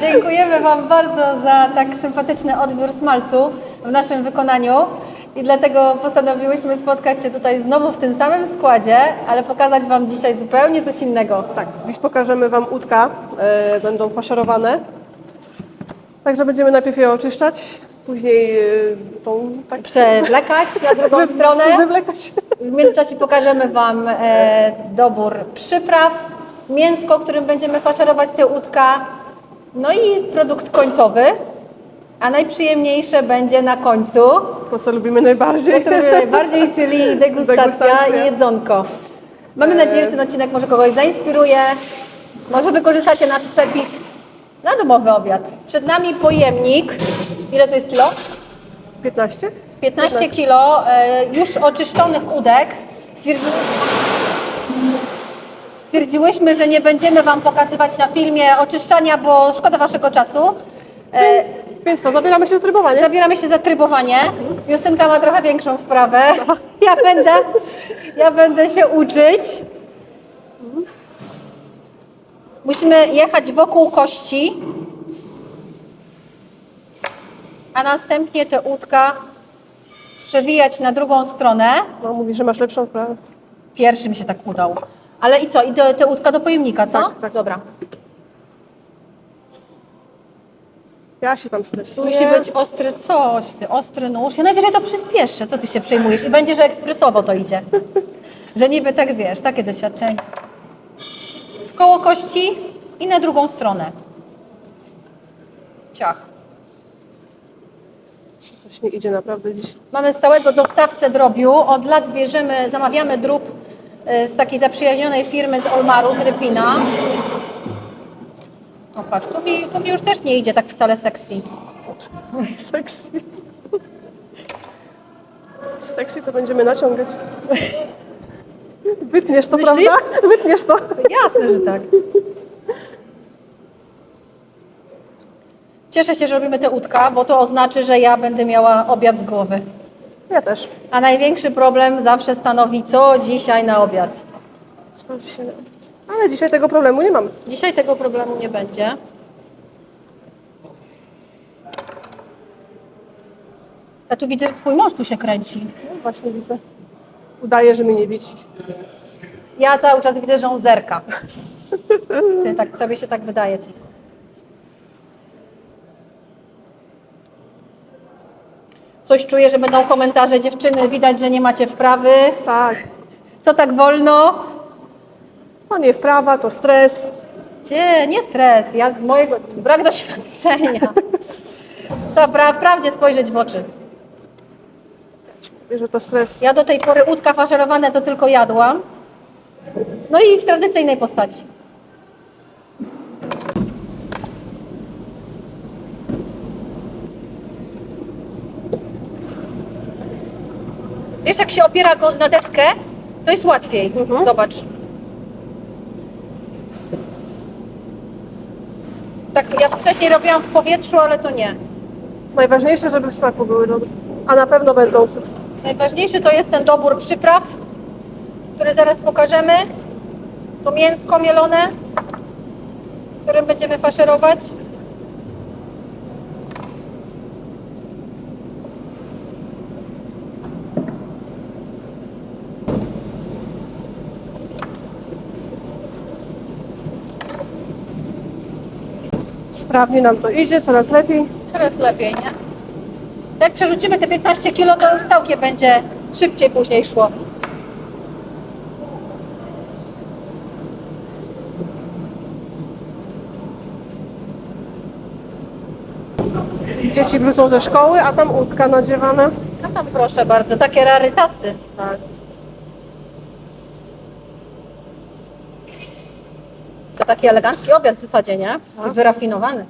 Dziękujemy Wam bardzo za tak sympatyczny odbiór smalcu w naszym wykonaniu. I dlatego postanowiłyśmy spotkać się tutaj znowu w tym samym składzie, ale pokazać Wam dzisiaj zupełnie coś innego. Tak, dziś pokażemy Wam udka, e, będą faszerowane. Także będziemy najpierw je oczyszczać, później e, tą tak Przewlekać na drugą stronę. wywlekać. W międzyczasie pokażemy Wam e, dobór przypraw, mięsko, którym będziemy faszerować te udka, no i produkt końcowy. A najprzyjemniejsze będzie na końcu, To, co lubimy najbardziej. to co robimy najbardziej, czyli degustacja, Degustacja. i jedzonko. Mamy nadzieję, że ten odcinek może kogoś zainspiruje. Może wykorzystacie nasz przepis na domowy obiad. Przed nami pojemnik. Ile to jest kilo? 15? 15 kilo e, już oczyszczonych udek. Stwierdziłyśmy, że nie będziemy Wam pokazywać na filmie oczyszczania, bo szkoda Waszego czasu. E, Więc co, zabieramy się do trybowania? zabieramy się za trybowanie. Justynka ma trochę większą wprawę. Ja będę, ja będę się uczyć. Musimy jechać wokół kości, a następnie te łódka przewijać na drugą stronę. No, mówi, że masz lepszą sprawę. Pierwszy mi się tak udał. Ale i co? I te, te łódka do pojemnika, co? Tak, tak. Dobra. Ja się tam stresuję. Musi być ostry coś, ty, ostry nóż. Ja najwyżej to przyspieszę. Co ty się przejmujesz? I będzie, że ekspresowo to idzie. Że niby tak wiesz, takie doświadczenie. W koło kości i na drugą stronę. Ciach. Coś nie idzie naprawdę dziś. Mamy stałego dostawcę drobiu. Od lat bierzemy, zamawiamy drób z takiej zaprzyjaźnionej firmy z Olmaru, z Rypina. O patrz, tu mi, tu mi już też nie idzie tak wcale sexy. Sexy. Sexy to będziemy naciągać. Wytniesz to, Myślisz? prawda? Wytniesz to. Jasne, że tak. Cieszę się, że robimy te udka, bo to oznacza, że ja będę miała obiad z głowy. Ja też. A największy problem zawsze stanowi, co dzisiaj na obiad. Co dzisiaj- Ale dzisiaj tego problemu nie mam. Dzisiaj tego problemu nie będzie. A tu widzę, że twój mąż tu się kręci. No, właśnie widzę. Udaje, że mnie nie widzi. Ja cały czas widzę, że on zerka. Ty, tak, sobie się tak wydaje. Ty. Coś czuję, że będą komentarze dziewczyny, widać, że nie macie wprawy. Tak. Co tak wolno? To nie wprawa, to stres. Cie, nie stres, ja z mojego, brak doświadczenia. Trzeba pra- wprawdzie spojrzeć w oczy. Mówię, że to stres. Ja do tej pory udka faszerowane to tylko jadłam. No i w tradycyjnej postaci. Wiesz, jak się opiera go na deskę, to jest łatwiej. Mhm. Zobacz. Tak, ja wcześniej robiłam w powietrzu, ale to nie. Najważniejsze, żeby w smaku były dobre. A na pewno będą. Najważniejszy to jest ten dobór przypraw, który zaraz pokażemy. To mięsko mielone, którym będziemy faszerować. Sprawnie nam to idzie, coraz lepiej. Coraz lepiej, nie? Jak przerzucimy te 15 kg, to już całkiem będzie szybciej później szło. Dzieci wrócą ze szkoły, a tam łódka nadziewana. A tam proszę bardzo, takie rarytasy. Tak. To taki elegancki obiad w zasadzie, nie? I wyrafinowany.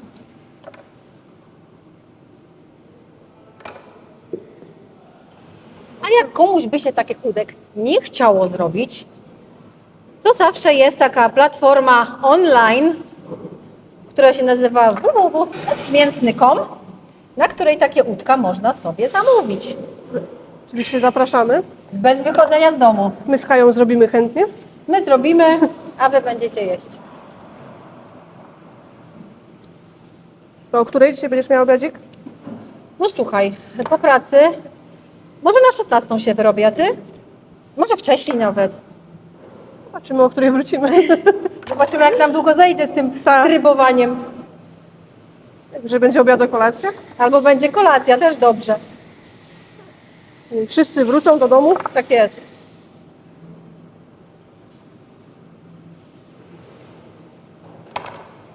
A jak komuś by się takich udek nie chciało zrobić, to zawsze jest taka platforma online, która się nazywa www.mięsny.com, na której takie udka można sobie zamówić. Oczywiście zapraszamy. Bez wychodzenia z domu. My z Kają zrobimy chętnie. My zrobimy, a wy będziecie jeść. To o której dzisiaj będziesz miała obiadzik? No słuchaj, po pracy może na 16 się wyrobię, a ty? Może wcześniej nawet. Zobaczymy, o której wrócimy. Zobaczymy, jak nam długo zejdzie z tym Tak. trybowaniem. Że będzie obiad, kolacja. Albo będzie kolacja, też dobrze. Wszyscy wrócą do domu. Tak jest.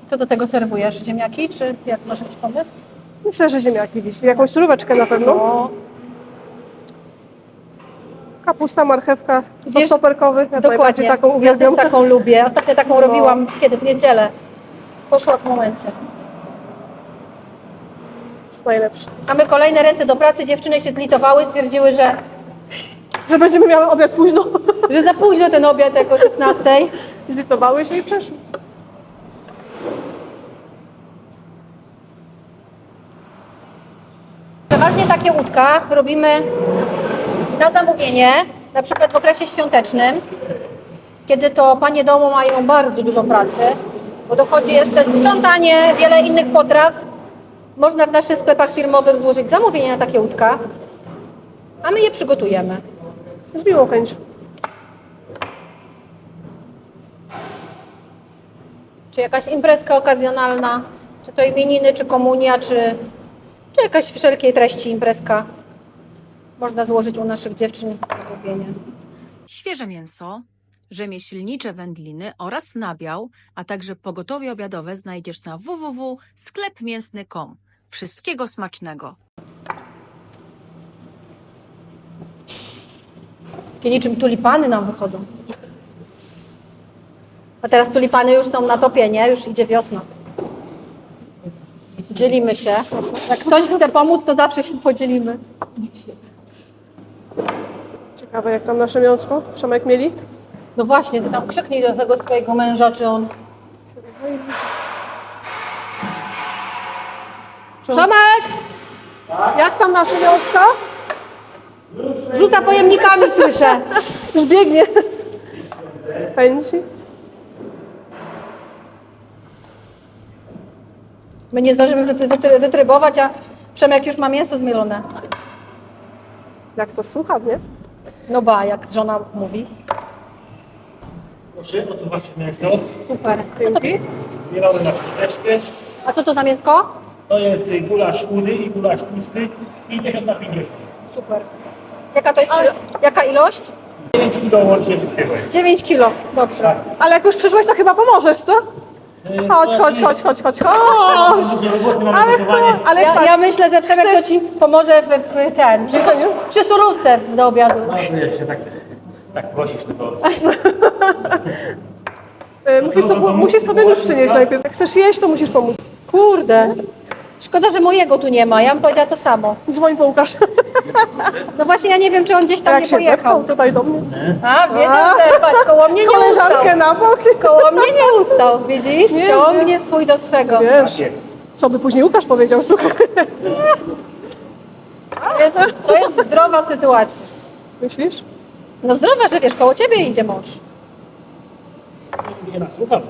Co do tego serwujesz? Ziemniaki, czy jak masz jakiś pomysł? Myślę, że ziemniaki dziś. Jakąś suróweczkę na pewno. No, Kapusta, marchewka, sos Wiesz, soperkowy. Ja dokładnie. taką ja uwielbiam. też taką lubię. Ostatnio taką No. robiłam kiedy? W niedzielę. Poszła w momencie. jest najlepsze. Mamy kolejne ręce do pracy. Dziewczyny się zlitowały, stwierdziły, że, Że będziemy miały obiad późno. że za późno ten obiad jako o 16. Zlitowały się i przeszły. Przeważnie takie łódka robimy na zamówienie, na przykład w okresie świątecznym, kiedy to panie domu mają bardzo dużo pracy, bo dochodzi jeszcze sprzątanie, wiele innych potraw. Można w naszych sklepach firmowych złożyć zamówienie na takie łódka, a my je przygotujemy. Z miłą chęcią. Czy jakaś imprezka okazjonalna, czy to imieniny, czy komunia, czy, czy jakaś wszelkiej treści imprezka. Można złożyć u naszych dziewczyn zamówienie. Świeże mięso, rzemieślnicze wędliny oraz nabiał, a także pogotowie obiadowe znajdziesz na www.sklepmięsny.com. Wszystkiego smacznego! Takie niczym tulipany nam wychodzą. A teraz tulipany już są na topie, nie? Już idzie wiosna. Dzielimy się. Jak ktoś chce pomóc, to zawsze się podzielimy. Ciekawe, jak tam nasze miąsko. Przemek mieli? No właśnie, ty tam krzyknij do tego swojego męża, czy on... Czy on Przemek! Jak tam nasze miąsko? rzuca pojemnikami, słyszę. Już biegnie. Pędzi. My nie zdążymy wytry- wytry- wytrybować, a Przemek już ma mięso zmielone. Jak to słucha, nie? No ba, jak żona mówi. Proszę, oto wasze mięso, Super. Co to, Dzięki. zmielone na szkuteczkę. a co to za mięsko? To jest y, gulasz chudy i gulasz tłusty. 50 na 50. Super. Jaka to jest jaka ilość? 9 kilo łącznie wszystkiego jest. 9 kilo. Dobrze. Ale jak już przyszłeś, to chyba pomożesz, co? Chodź, chodź, chodź, chodź, chodź, chodź. Dużo roboty mamy Ale, gotowanie. ale Ja, tak, ja myślę, że Przemek to Chcesz- ci pomoże w, w ten, przy, Jedzeniu? przy surówce do obiadu. No, wiesz, się tak, tak prosisz tylko. y, musisz, sobie, musisz sobie nóż przynieść najpierw. Jak chcesz jeść, to musisz pomóc. Kurde. Szkoda, że mojego tu nie ma. Ja bym powiedziała to samo. Dzwoń po Łukasz. No właśnie, ja nie wiem, czy on gdzieś tam Jak nie się pojechał. tutaj do mnie. A, wiedział, że patrz, koło mnie nie ustał. Koleżankę na boki. Koło mnie nie ustał, widzisz? Nie, Ciągnie swój do swego. Wiesz, Jest. co by później Łukasz powiedział, słuchaj. To jest, to jest zdrowa sytuacja. Myślisz? No zdrowa, że wiesz, koło ciebie idzie mąż. Się nasłucham.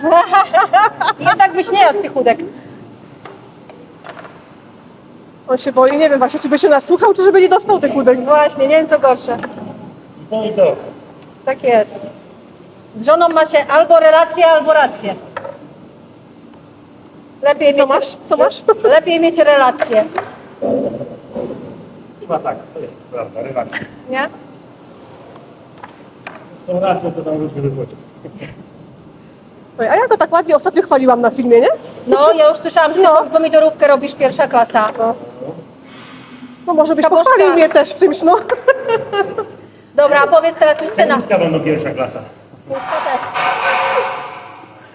Jednak byś nie jadł tych chudek. On się boi, nie wiem właśnie, czy by się nasłuchał, czy żeby nie dostał tych łódek. Właśnie, nie wiem co gorsze. To i to. Tak jest. Z żoną macie albo relację, albo rację. Lepiej Co mieć, masz? Co masz? Lepiej mieć relację, Chyba tak, to jest prawda, relacja. nie? Z tą racją to tam różnie wychodzi. Oj, A ja go tak ładnie ostatnio chwaliłam na filmie, nie? No, ja już słyszałam, że ty No. pomidorówkę robisz pierwsza klasa. No, no może byś pochwalił mnie też w czymś, no. Dobra, a powiedz teraz Justyna. Krótka będą pierwsza klasa. To też.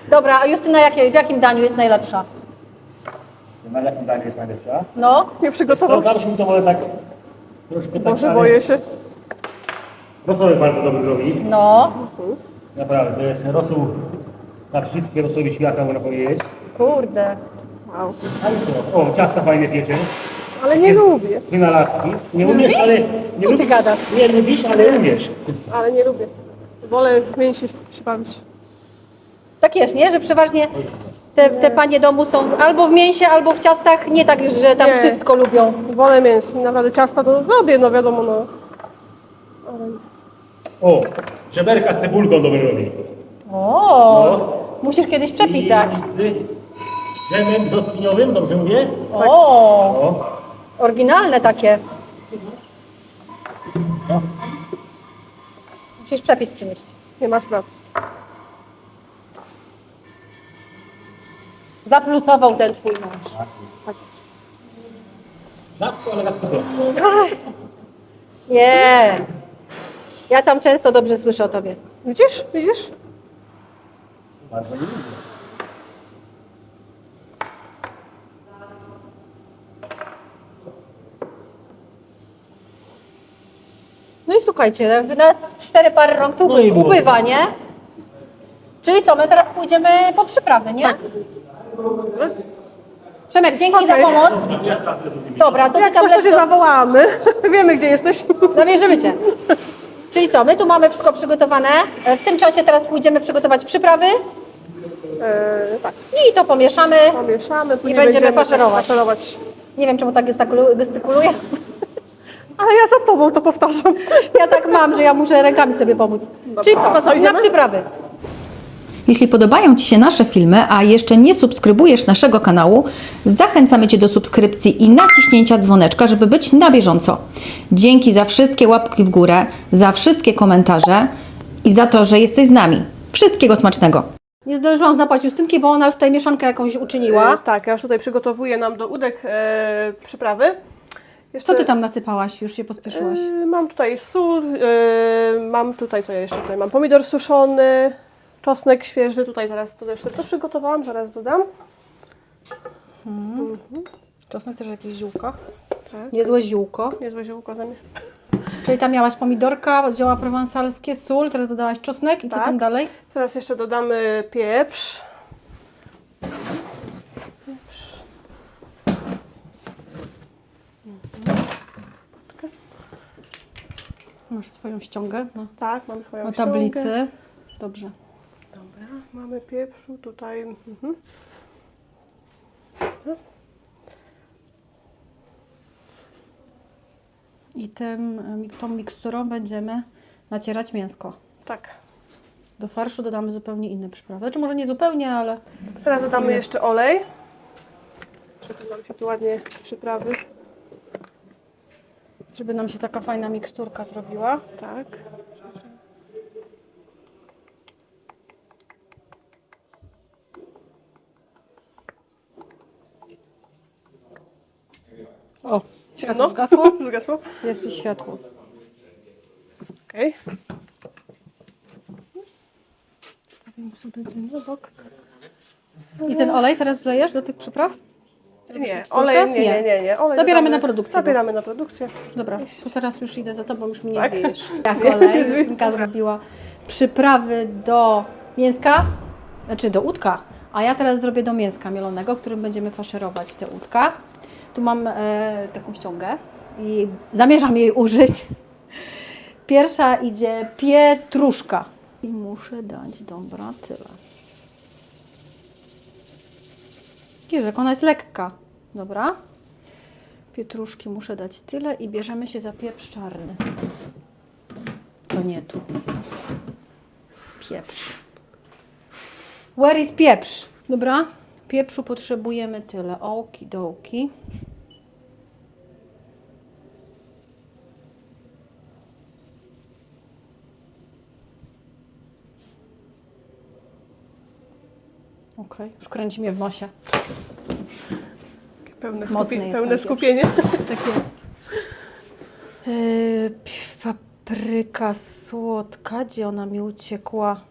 Dobra, a Justyna jakie, w jakim daniu jest najlepsza? Na jakim daniu jest najlepsza? No, Nie To przygotował. zawsze mi to może tak troszkę tak... Ale boję się. Rosołek bardzo dobry robi. no, Naprawdę, to jest rosół na wszystkie rosoły świata, można powiedzieć. kurde. Wow. Ale co? O, ciasta fajne piecze. Ale nie lubię, Wynalazki. Nie umiesz, ale... Nie Co ty lubisz- gadasz? Nie lubisz, ale umiesz. ale nie lubię. Wolę mięsie się bawić. Tak jest, nie? Że przeważnie Te, te panie domu są albo w mięsie, albo w ciastach, nie tak, że tam Nie. wszystko lubią. Wolę mięs. Naprawdę ciasta to zrobię, no wiadomo, no. O, żeberka z cebulką dobre robi. O, No. musisz kiedyś przepis I dać. z dżemem brzoskwiniowym, dobrze mówię? O, O, oryginalne takie. no. Musisz przepis przynieść. Nie ma spraw. Zaplusował ten twój mąż. Rzadko, ale to Nie. Ja tam często dobrze słyszę o tobie. Widzisz? Widzisz? Bardzo nie lubię. Słuchajcie, na cztery pary rąk to No i upływa, było. upływa, nie? Czyli co, my teraz pójdziemy po przyprawy, nie? Przemek, dzięki za Okej. pomoc. Dobra, to ty Jak coś, to się zawołamy. Wiemy, gdzie jesteś. namierzymy cię. Czyli co, my tu mamy wszystko przygotowane. E, W tym czasie teraz pójdziemy przygotować przyprawy E, tak, i to pomieszamy. pomieszamy. później będziemy faszerować. faszerować. Nie wiem, czemu tak gestykulu- gestykuluję. Ale ja za tobą to powtarzam. Ja tak mam, że ja muszę rękami sobie pomóc. Czyli To co, co, na idziemy? przyprawy. Jeśli podobają Ci się nasze filmy, a jeszcze nie subskrybujesz naszego kanału, zachęcamy Cię do subskrypcji i naciśnięcia dzwoneczka, żeby być na bieżąco. Dzięki za wszystkie łapki w górę, za wszystkie komentarze i za to, że jesteś z nami. Wszystkiego smacznego! Nie zdążyłam zapać Justynki, bo ona już tutaj mieszankę jakąś uczyniła. E, tak, ja już tutaj przygotowuję nam do udek e, przyprawy. Jeszcze, Co ty tam nasypałaś? Już się pospieszyłaś. E, mam tutaj sól, e, mam tutaj, co ja jeszcze tutaj mam, pomidor suszony, czosnek świeży, tutaj zaraz to jeszcze też przygotowałam, zaraz dodam. Czosnek też w jakichś ziółkach. Tak. Niezłe ziółko. Niezłe ziółko zamiast. Czyli tam miałaś pomidorka, zioła prowansalskie, sól, teraz dodałaś czosnek i co Tak. tam dalej? Teraz jeszcze dodamy. Pieprz. Masz swoją ściągę na, Tak, mam swoją na ściągę. tablicy. Dobrze. Dobra, mamy pieprzu tutaj. Mhm. I tym, tą miksturą będziemy nacierać mięsko. Tak. Do farszu dodamy zupełnie inne przyprawy. Znaczy może nie zupełnie, ale Teraz dodamy jeszcze olej. Żeby nam się tu ładnie przyprawy. Żeby nam się taka fajna miksturka zrobiła. Tak. O, światło No, zgasło. zgasło. Jest i światło. Okej. Stawimy sobie ten na bok. I ten olej teraz wlejesz do tych przypraw? Nie, olej, nie, nie, nie. nie. Olej Zabieramy dodamy- na produkcję, Zabieramy na produkcję. Dobra, to teraz już idę za tobą, już mi nie Tak? Nie, olej, nie zwiej. Justynka zrobiła przyprawy do mięska, znaczy do udka, a ja teraz zrobię do mięska mielonego, którym będziemy faszerować te udka. Tu mam e, taką ściągę i zamierzam jej użyć. Pierwsza idzie pietruszka. I muszę dać, dobra, tyle. Kierzek, ona jest lekka. Dobra. Pietruszki muszę dać tyle i bierzemy się za pieprz czarny. To nie tu. Pieprz. Where is pieprz? Dobra. Pieprzu potrzebujemy tyle. Ołki, dołki. Okej, już kręci mnie w nosie. Pełne, Mocny skupienie, jest pełne skupienie. Tak jest. Yy, papryka słodka, gdzie ona mi uciekła?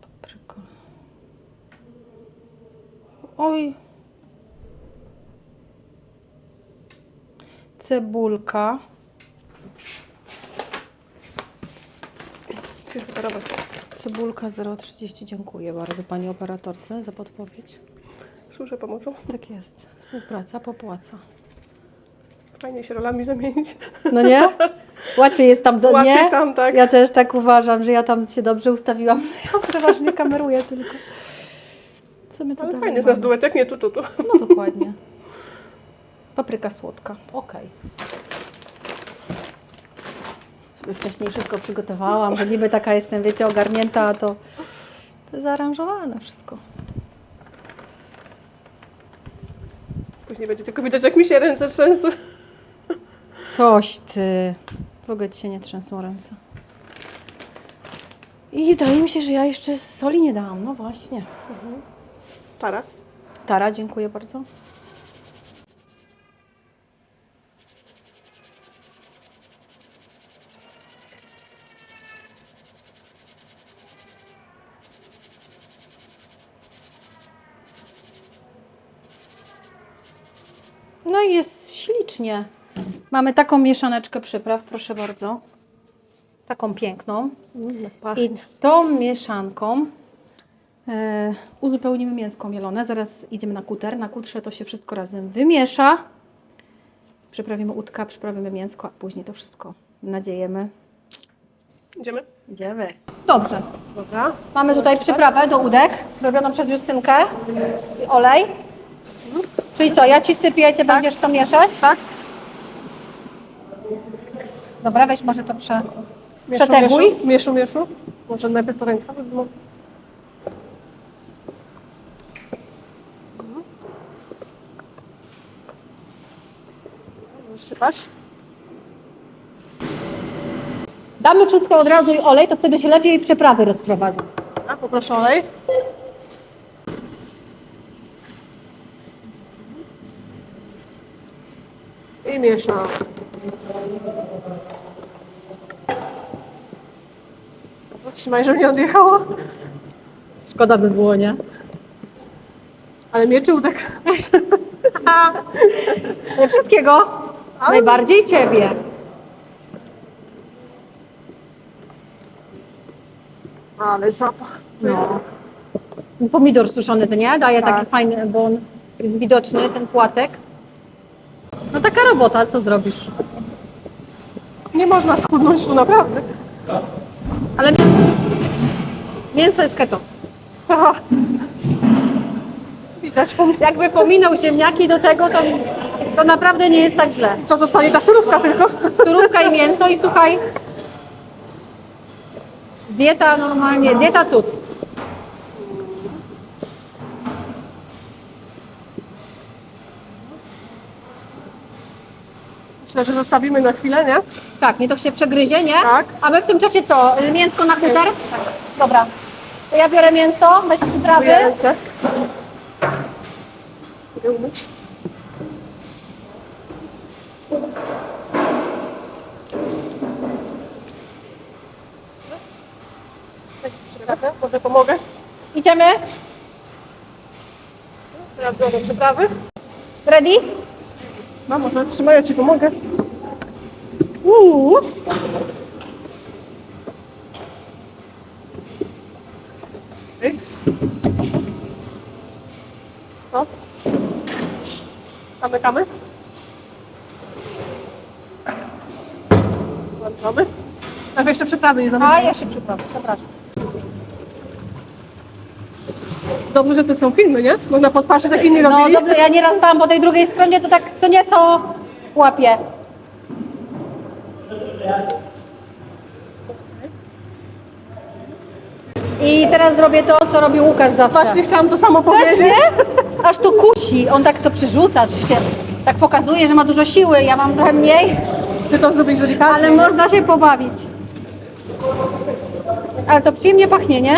Papryka. Oj. Cebulka. Musisz wyparować. Cebulka 0,30. Dziękuję bardzo Pani operatorce za podpowiedź. Służę pomocą. Tak jest. Współpraca popłaca. Fajnie się rolami zamienić. No nie? Łatwiej jest tam za Łatwiej nie? tam, tak. Ja też tak uważam, że ja tam się dobrze ustawiłam, że ja przeważnie kameruję tylko. Co my tu Ale dalej fajny jest nasz mamy? duet, jak nie tu, tu, tu. No dokładnie. Papryka słodka. Okej. Wcześniej wszystko przygotowałam, że niby taka jestem, wiecie, ogarnięta, a to, to zaaranżowane wszystko. Później będzie tylko widać, jak mi się ręce trzęsły. Coś ty. W ogóle ci się nie trzęsą ręce. I wydaje mi się, że ja jeszcze soli nie dałam. No właśnie. Tara. Tara, dziękuję bardzo. No i jest ślicznie. Mamy taką mieszaneczkę przypraw, proszę bardzo. Taką piękną. I Pachnie. tą mieszanką e, uzupełnimy mięsko mielone. Zaraz idziemy na kuter. Na kutrze to się wszystko razem wymiesza. Przyprawimy udka, przyprawimy mięsko, a później to wszystko nadziejemy. Idziemy? Idziemy. Dobrze. Dobra. Mamy tutaj przyprawę do udek, zrobioną przez Justynkę. I olej. Czyli co, ja Ci sypię i Ty będziesz to mieszać? Tak. Dobra, weź może to prze... Mieszu, przeteguj. mieszu, mieszu, mieszu. Może najpierw to ręka. by było. Już sypać. Damy wszystko od razu i olej, to wtedy się lepiej przyprawy rozprowadzą. A, poproszę olej. I mieszam. Trzymaj, żeby nie odjechało. Szkoda by było, nie? Ale mieczudek. Nie wszystkiego. Najbardziej Ciebie. Ale zapach. No. Pomidor suszony, to nie? Daje Tak. taki fajny, bo on jest widoczny, ten płatek. No taka robota, co zrobisz? Nie można schudnąć tu naprawdę. Ale mięso jest keto. Aha. Widać po mnie. Jakby pominął ziemniaki do tego, to, to naprawdę nie jest tak źle. Co zostanie ta surówka tylko. Surówka i mięso i słuchaj, dieta normalnie, dieta cud. Myślę, że zostawimy na chwilę, nie? Tak, nie to się przegryzie, nie? Tak. A my w tym czasie co? Y, Mięsko na kuter? Dobra. To ja biorę mięso, weź przyprawy. Myję ręce. Idę umyć. Weź przyprawy. Może pomogę? Idziemy? Ja biorę przyprawy. Ready? No może trzymaj, ja Ci pomogę. Uuu. Ej. No. Zamykamy. Zamykamy. Tak, jeszcze przyprawy nie A, zamykamy. jeszcze przyprawy, przepraszam. Dobrze, że to są filmy, nie? Można podpatrzeć, jak inni No robili. dobrze, ja nieraz stałam po tej drugiej stronie, to tak co nieco łapię. I teraz zrobię to, co robi Łukasz zawsze. Właśnie chciałam to samo Też powiedzieć. nie? Aż to kusi. On tak to przerzuca, oczywiście tak pokazuje, że ma dużo siły. Ja mam trochę mniej, Ty to zrobić delikatnie. ale można się pobawić. Ale to przyjemnie pachnie, nie?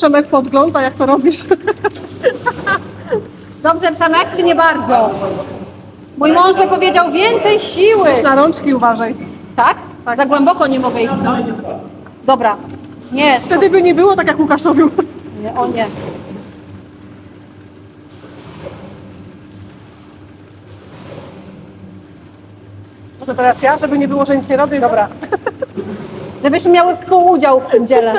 Przemek podgląda, jak to robisz. Dobrze, Przemek, czy nie bardzo? Mój mąż by powiedział więcej siły. Na rączki uważaj. Tak? Za głęboko nie mogę iść, co? Dobra. Nie, Wtedy by nie było tak, jak Łukasz robił. nie, o nie. Może teraz ja, żeby nie było, że nic nie robię. Dobra. Żebyśmy miały współudział w tym dziele.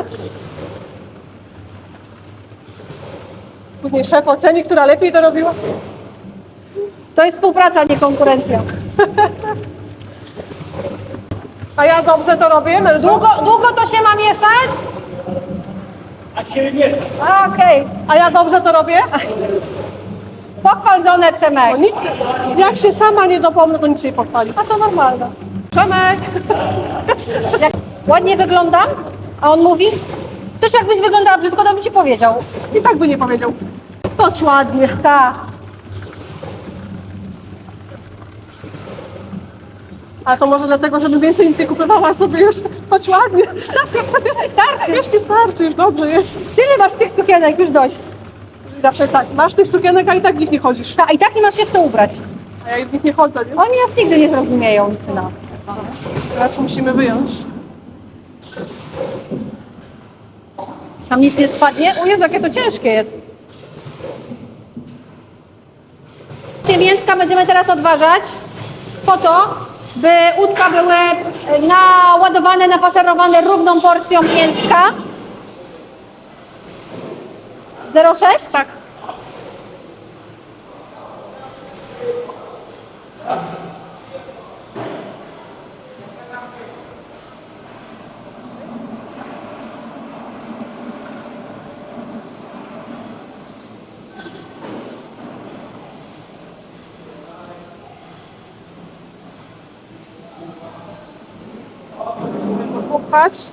Później szef oceni, która lepiej dorobiła. To jest współpraca, nie konkurencja. A ja dobrze to robię, mężu? Długo, długo to się ma mieszać? A się nie A, Okej. A ja dobrze to robię? Pochwal żonę Przemek. No nic, jak się sama nie dopomnę, to nic jej pochwali. A to normalne. Przemek! Jak ładnie wyglądam? A on mówi? Toż jakbyś wyglądała brzydko, to bym ci powiedział. I tak by nie powiedział. Toć ładnie. Tak. A to może dlatego, żeby więcej nic nie kupowała sobie już. Toć ładnie. Już ci starczy. Już ci starczy, już dobrze jest. Tyle masz tych sukienek, już dość. Zawsze tak, masz tych sukienek, a i tak w nich nie chodzisz. Ta, I tak nie masz się w co ubrać. A ja w nich nie chodzę, nie? Oni nas nigdy nie zrozumieją, Justyna. Teraz musimy wyjąć. Tam nic nie spadnie? O Jezu, jakie to ciężkie jest. Te mięska będziemy teraz odważać po to, by łódka były naładowane, nafaszerowane równą porcją mięska. 0,6? Tak. Musimy to upchać.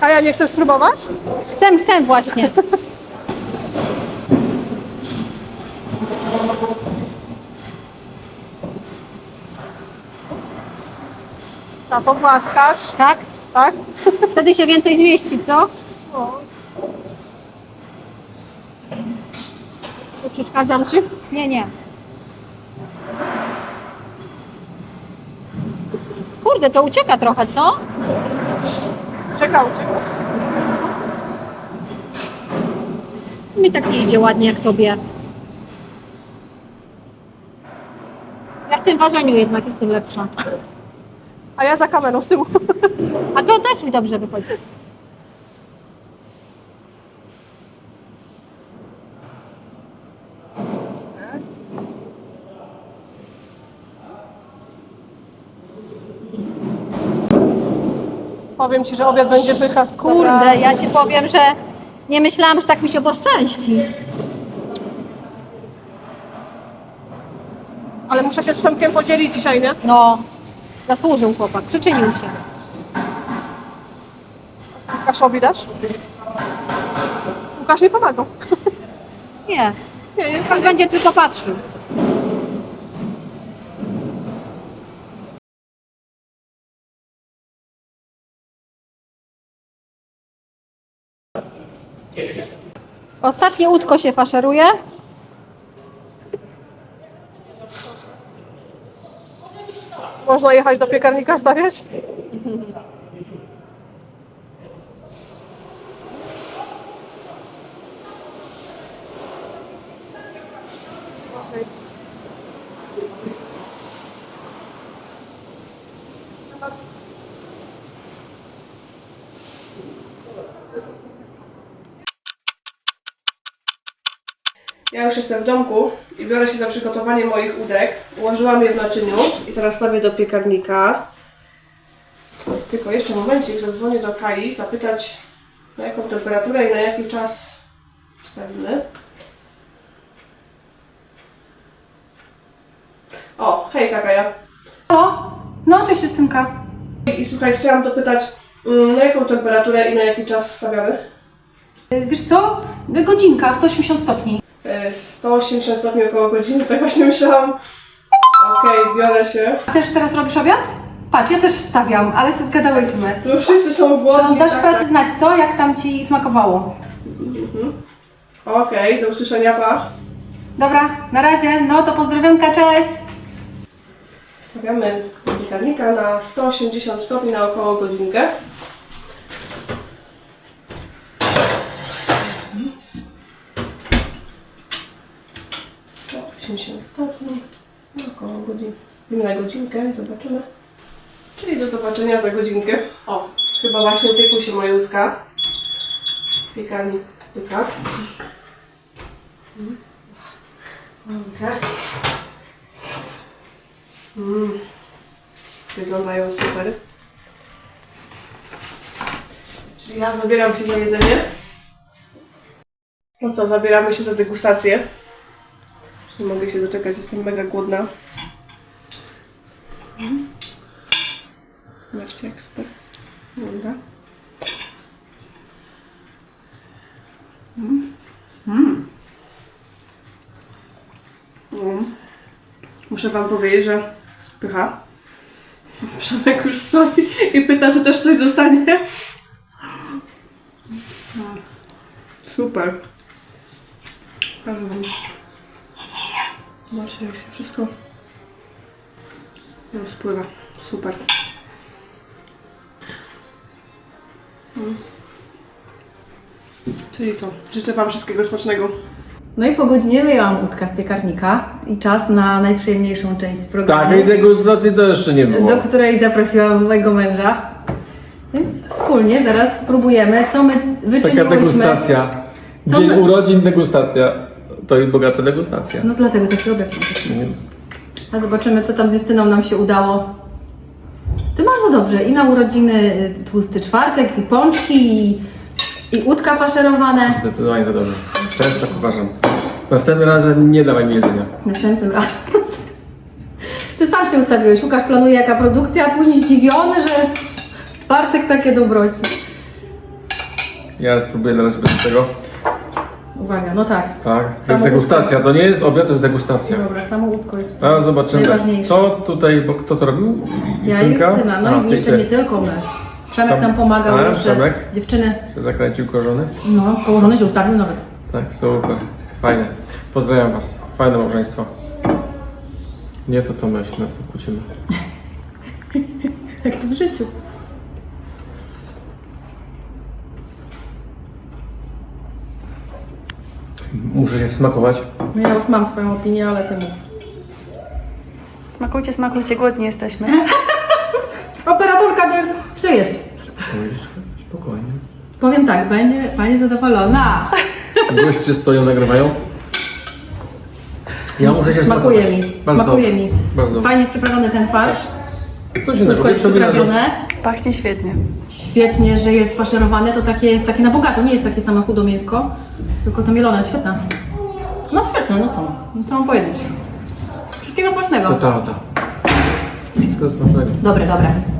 Kaja, nie chcesz spróbować? Chcę, chcę właśnie. Trzeba pogłaskać, Tak? tak? Wtedy się więcej zmieści, co? O. Przeszkadzam ci? Nie, nie. Kurde, to ucieka trochę, co? Czekał, czekał. Mi tak nie idzie ładnie jak tobie. Ja w tym ważeniu jednak jestem lepsza. A ja za kamerą z tyłu. A to też mi dobrze wychodzi. Powiem ci, że obiad będzie pycha. Kurde, ja ci powiem, że nie myślałam, że tak mi się poszczęści. Ale muszę się z Przemkiem podzielić dzisiaj, nie? No, zasłużył chłopak, przyczynił się. Łukaszowi dasz? Łukasz nie pomagał. Nie, Nie, jest ktoś będzie tylko patrzył. Ostatnie łódko się faszeruje. Można jechać do piekarnika stawiać? Ja już jestem w domku i biorę się za przygotowanie moich udek. Ułożyłam je w naczyniu i zaraz stawię do piekarnika. Tylko jeszcze momencik, zadzwonię do Kai, zapytać na jaką temperaturę i na jaki czas stawimy. O, hej Kaja. O, no cześć Justynka. I, I słuchaj, chciałam dopytać, mm, na jaką temperaturę i na jaki czas stawiamy? Wiesz co? godzinka, 180 stopni. E, 180 stopni około godziny, tak właśnie myślałam. Okej, biorę się. A też teraz robisz obiad? Patrz, ja też stawiam, ale się zgadałyśmy. No wszyscy są To głodni. dasz tak, pracy tak. znać, co? Jak tam Ci smakowało? Okej, do usłyszenia, pa. Dobra, na razie, no to pozdrowionka, cześć! Stawiamy piekarnika na 180 stopni na około godzinkę. 80 stopni na około. Stawimy na godzinkę i zobaczymy. Czyli do zobaczenia za godzinkę. O, chyba właśnie tyku się moja łódka. Piekarnik tyka. Mm. Widzę. Mm. Wyglądają super. Czyli ja zabieram się za jedzenie. No co, zabieramy się za degustację. Nie mogę się doczekać, jestem mega głodna. Mm. Zobaczcie jak super wygląda. Mm. Mm. Mm. Muszę wam powiedzieć, że pycha. Przemek już stoi i pyta, czy też coś dostanie. Super. Bardzo. Zobaczcie, jak się wszystko rozpływa. Super. Mm. Czyli co? Życzę wam wszystkiego smacznego. No i po godzinie wyjęłam łódka z piekarnika i czas na najprzyjemniejszą część programu, Takiej degustacji to jeszcze nie było. do której zaprosiłam mojego męża. Więc wspólnie zaraz spróbujemy, co my Taka wyczyniłyśmy. degustacja. Co Dzień my- urodzin, degustacja. To i bogata degustacja. No dlatego taki obiad mam. A zobaczymy, co tam z Justyną nam się udało. Ty masz za dobrze. I na urodziny y, tłusty czwartek, i pączki, i, i łódka faszerowane. Zdecydowanie za dobrze. Też tak uważam. Następnym razem nie dawaj mi jedzenia. Następnym razem. Ty sam się ustawiłeś. Łukasz planuje jaka produkcja, a później zdziwiony, że w czwartek takie dobroci. Ja spróbuję na razie bez tego. Uwaga, no tak. Tak, degustacja. To nie jest obiad, to jest degustacja. Dobra, samo łódko jest. Teraz zobaczymy, Najważniejsze. co tutaj, bo kto to robił? Ja i? Justyna, no i jeszcze nie tylko my. Przemek Tam- nam pomagał A, jeszcze. Przemek? Dziewczyny, Się zakręcił korzony? no, położone się ustawił nawet. Tak, super. Fajne. Pozdrawiam Was. Fajne małżeństwo. Nie to co my się nas tu kłócimy. Jak to w życiu. Muszę się wsmakować. No ja już mam swoją opinię, ale ty mów. Smakujcie, smakujcie, głodni jesteśmy. Operatorka, ty chce jeść. Spokojnie. Powiem tak, będzie pani zadowolona. Goście stoją, nagrywają. Ja muszę się Smakuje smakować. mi. Bardzo Smakuje mi. Bardzo dobrze. Fajnie jest przyprawiony ten farsz. Coś innego. Tylko jest Wieprzowina do- przyprawione. Pachnie świetnie. Świetnie, że jest faszerowane. To takie jest takie na bogato. Nie jest takie same chudo mięsko. Tylko to mielone jest świetne. No świetne, no co? No co mam powiedzieć? Wszystkiego smacznego. To ta, ta. Wszystkiego smacznego. Dobre, dobre.